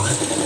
one.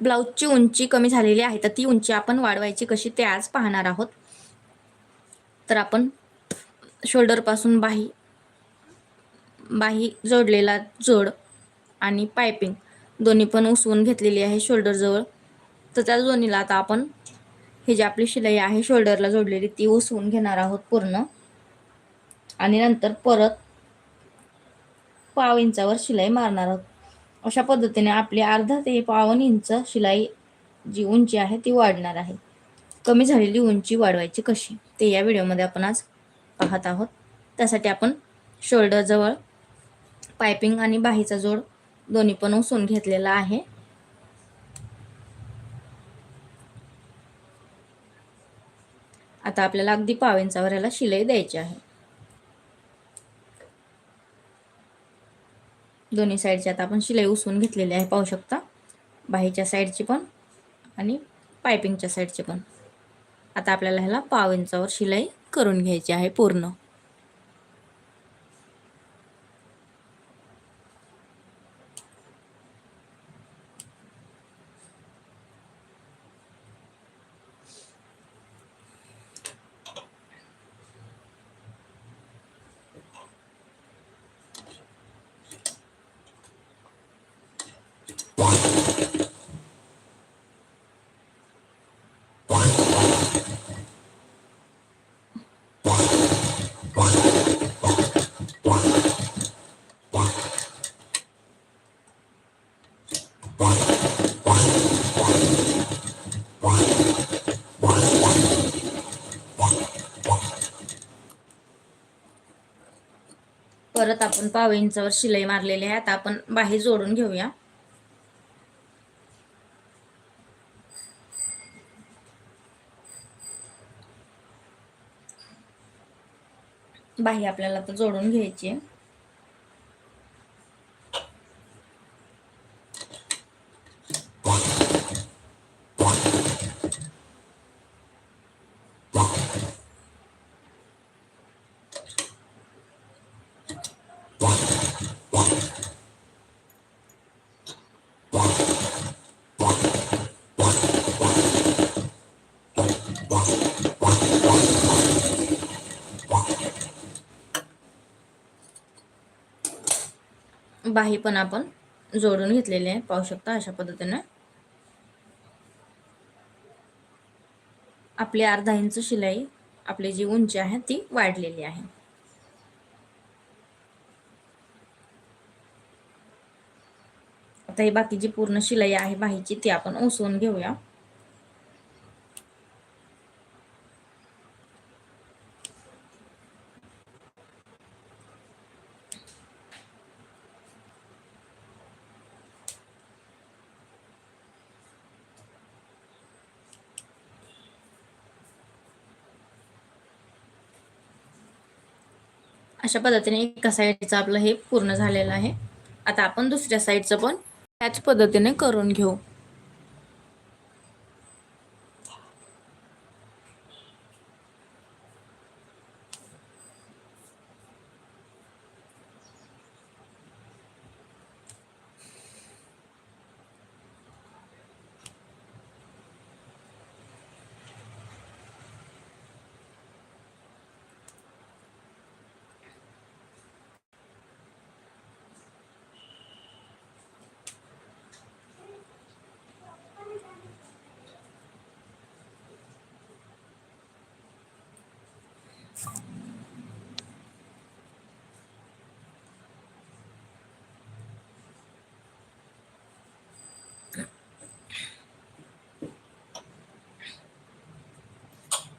ब्लाऊजची उंची कमी झालेली आहे तर ती उंची आपण वाढवायची कशी ते आज पाहणार आहोत. तर आपण शोल्डरपासून बाही बाही जोडलेला जोड आणि पायपिंग दोन्ही पण उसवून घेतलेली आहे शोल्डरजवळ तर त्या दोन्हीला आता आपण ही जी आपली शिलाई आहे शोल्डरला जोडलेली ती उसवून घेणार आहोत पूर्ण. आणि नंतर परत पाव इंचावर शिलाई मारणार आहोत. अशा पद्धतीने आपली अर्धा ते पावन इंच शिलाई जी उंची आहे ती वाढणार आहे. कमी झालेली उंची वाढवायची कशी? ते या व्हिडिओमध्ये आपण आज पाहत आहोत. त्यासाठी आपण शोल्डरजवळ पायपिंग आणि बाहीचा जोड दोन्ही पण उसून घेतलेला आहे. आता आपल्याला अगदी पाव इंचावर याला शिलाई द्यायची आहे. दोन्ही साईडची. आता आपण शिलाई उसवून घेतलेली आहे पाहू शकता. बाहीच्या साईडची पण आणि पायपिंगच्या साईडची पण. आता आपल्याला ह्याला पाव इंचावर शिलाई करून घ्यायची आहे पूर्ण. परत आपण पाव इंचावर शिलाई मारलेली आहे. आता आपण बाहेर जोडून घेऊया. बाही आपल्याला आता जोडून घ्यायची आहे. बाही पण आपण जोडून घेतलेले आहे. पाहू शकता अशा पद्धतीने. आपली अर्धा इंच शिलाई आपली जी उंची आहे ती वाढलेली आहे. आता ही बाकी जी पूर्ण शिलाई आहे बाहीची ती आपण ओसवून घेऊया. अशा पद्धतीने एका साईडचं आपलं हे पूर्ण झालेलं आहे. आता आपण दुसऱ्या साईडचं पण त्याच पद्धतीने करून घेऊ.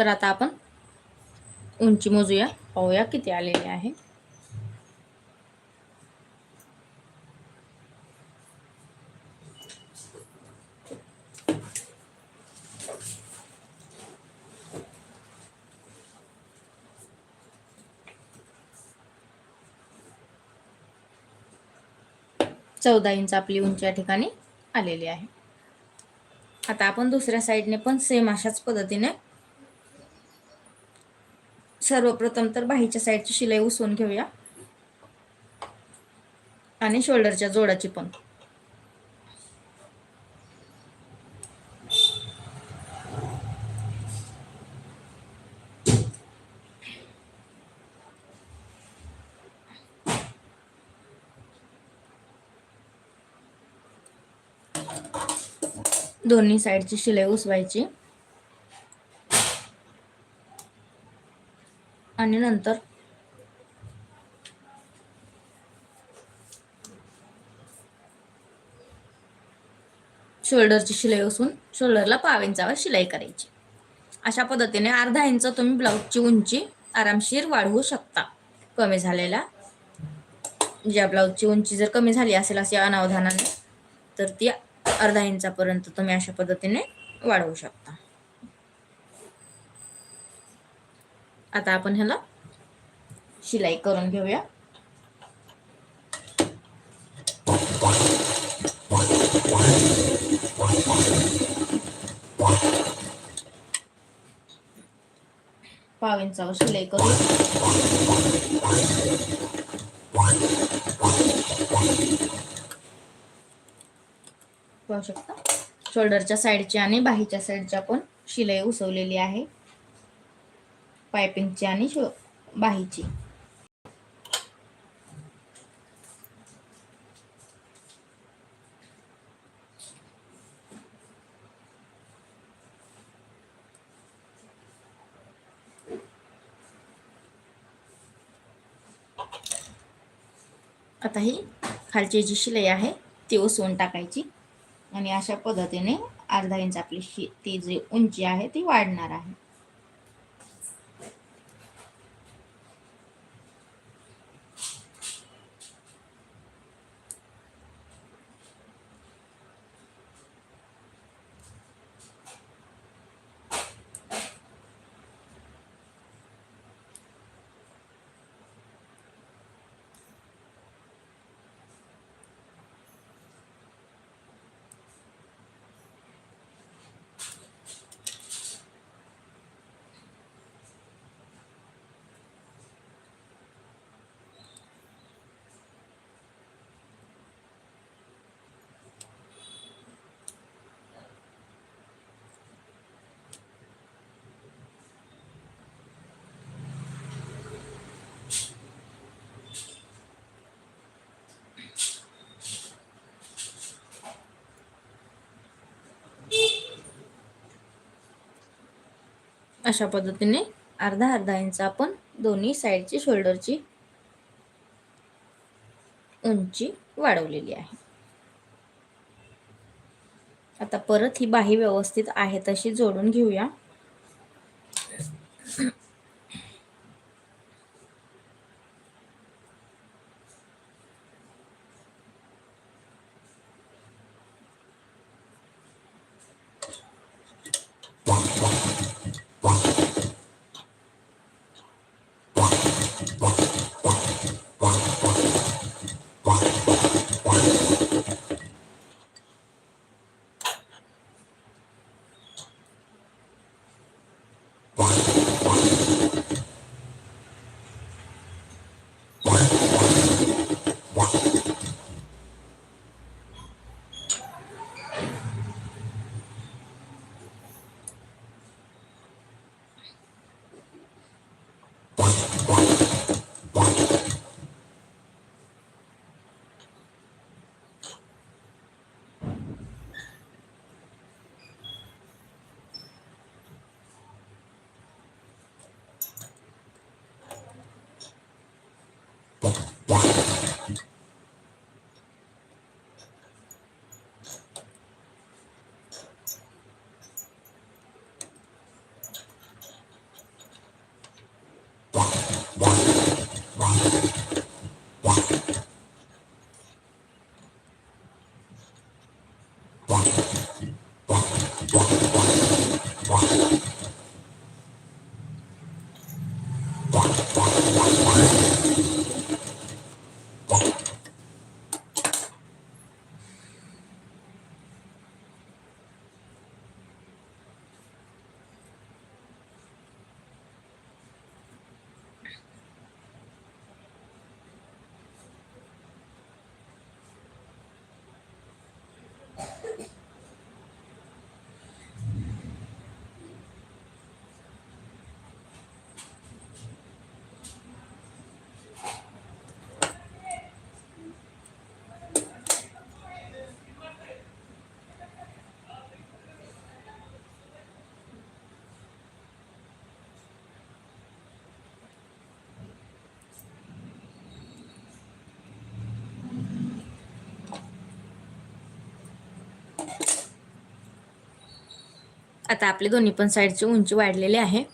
तर आता आपण उंची मोजूया. पाहूया किती आलेली आहे. चौदा इंच आपली उंची या ठिकाणी आलेली आहे. आता आपण दुसऱ्या साईडने पण सेम अशाच पद्धतीने सर्वप्रथम तर बाहीच्या साईडची शिलाई उसवून घेऊया. आणि शोल्डरच्या जोडाची पण. दोन्ही साईडची शिलाई उसवायची. आणि नंतर शोल्डरची शिलाई असून शोल्डरला पाव इंचावर शिलाई करायची. अशा पद्धतीने अर्धा इंच तुम्ही ब्लाऊजची उंची आरामशीर वाढवू शकता. कमी झालेल्या ज्या ब्लाऊजची उंची जर कमी झाली असेल असे अनावधानाने तर ती अर्धा इंचापर्यंत तुम्ही अशा पद्धतीने वाढवू शकता. आता आपण ह्याला शिलाई करून घेऊया. पाव इंचावर शिलाई करू पाहू शकता? शोल्डरच्या साईडची आणि बाहीच्या साईडच्या पण शिलाई उसवलेली आहे. पायपिंगची आणि शो बाहीची. आता ही खालची जी शिलाई आहे ती ओसवून टाकायची. आणि अशा पद्धतीने अर्धा इंच आपली ती जी उंची आहे ती वाढणार आहे. अशा पद्धतीने अर्धा अर्धा इंच आपण दोन्ही साईडची शोल्डरची उंची वाढवलेली आहे. आता परत ही बाही व्यवस्थित आहे तशी जोडून घेऊया. Okay. आता आपले दोन्ही पण साईडची उंची वाढलेली आहे.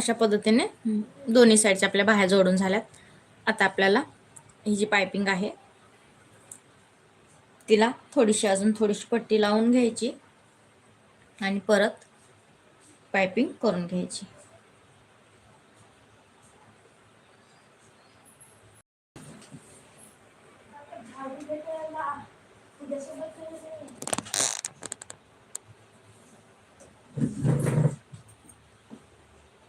अशा पद्धतीने दोन्ही साईडच्या आपल्या बाह्या जोडून झाल्यात. आता आपल्याला ही जी पायपिंग आहे तिला थोडीशी अजून थोडीशी पट्टी लावून घ्यायची आणि परत पायपिंग करून घ्यायची.